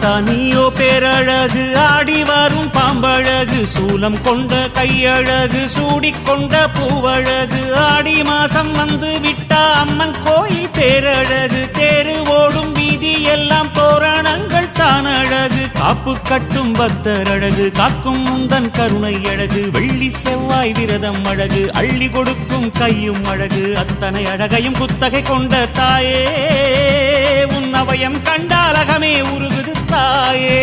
பார்த்தா நீயோ பேரழகு ஆடி வரும் பாம்பழகு சூலம் கொண்ட கையழகு சூடிக்கொண்ட பூவழகு ஆடி மாசம் வந்து விட்டா அம்மன் கோயில் பேரழகு தேரு ஓடும் வீதி எல்லாம் தோரணங்கள். தான் அழகு காப்பு கட்டும் பக்தர் அழகு காக்கும் முந்தன் கருணை அழகு வெள்ளி செவ்வாய் விரதம் அழகு அள்ளி கொடுக்கும் கையும் அழகு அத்தனை அழகையும் குத்தகை கொண்ட தாயே உன் அவயம் கண்டாலகமே உருகுது தாயே.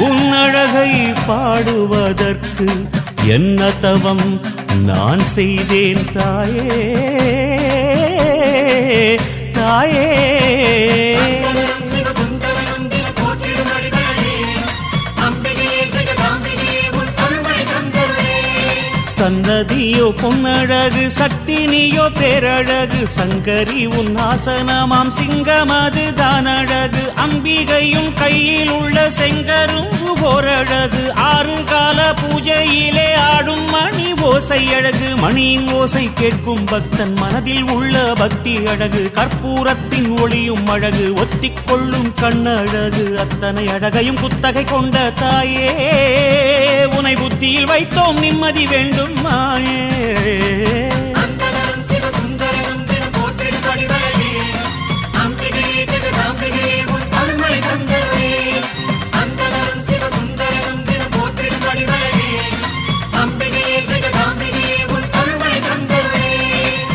உன்னழகை பாடுவதற்கு என்ன தவம் நான் செய்தேன் தாயே? தாயே? சன்னதியோ பொன்னழகு சக்தினியோ நீயோ பேரழகு சங்கரி உன் ஆசனமாம் சிங்கமது தானழகு அம்பிகையும் கையில் உள்ள செங்கரும்பு போரழகு ஆறு கால பூஜையிலே ஆடும் மணி ஓசை அழகு மணியின் ஓசை கேட்கும் பக்தன் மனதில் உள்ள பக்தி அழகு. கற்பூரத்தின் ஒளியும் அழகு. ஒத்திக்கொள்ளும் கண்ணழகு. அத்தனை அழகையும் குத்தகை கொண்ட தாயே உனை புத்தியில் வைத்தோம். நிம்மதி வேண்டும் மாயே.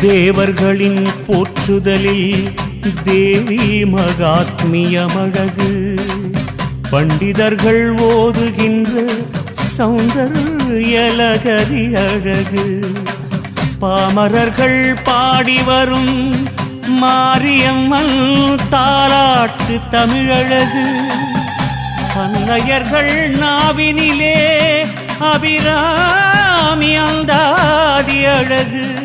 தேவர்களின் போற்றுதலில் தேவி மகாத்மியமழகு. பண்டிதர்கள் ஓதுகின்ற சௌந்தர்யலகரி அழகு பாமரர்கள் பாடி வரும் மாரியம்மன் தாலாட்டு தமிழழகு. அன்னையர்கள் நாவினிலே அபிராமி அந்தாதி அழகு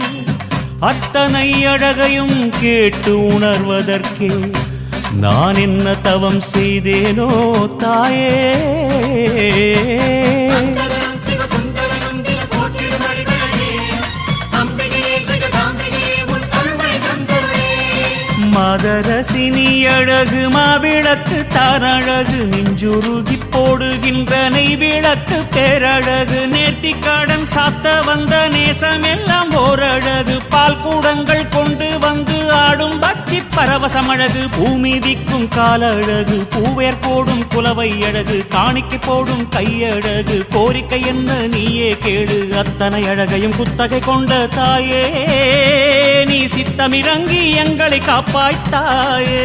அத்தனை அழகையும் கேட்டு உணர்வதற்கே நான் என்ன தவம் செய்தேனோ தாயே. மதரசினி அழகு மாவிளக்கு தாரழகு நெஞ்சுருகி போடுகின்ற நெய் விளக்கு பேரழகு நேர்த்தி கடன் சாத்த வந்த நேசம் எல்லாம் ஓரழகு. பால் கூடங்கள் கொண்டு வந்து ஆடும் பக்தி பரவசமழகு பூமி பூமிதிக்கும் கால அழகு பூவேர் போடும் குலவை அழகு காணிக்கை போடும் கையழகு கோரிக்கை என்ன நீயே கேடு அத்தனை அழகையும் குத்தகை கொண்ட தாயே நீ சித்தமிறங்கி எங்களை காப்பாய்த்தாயே.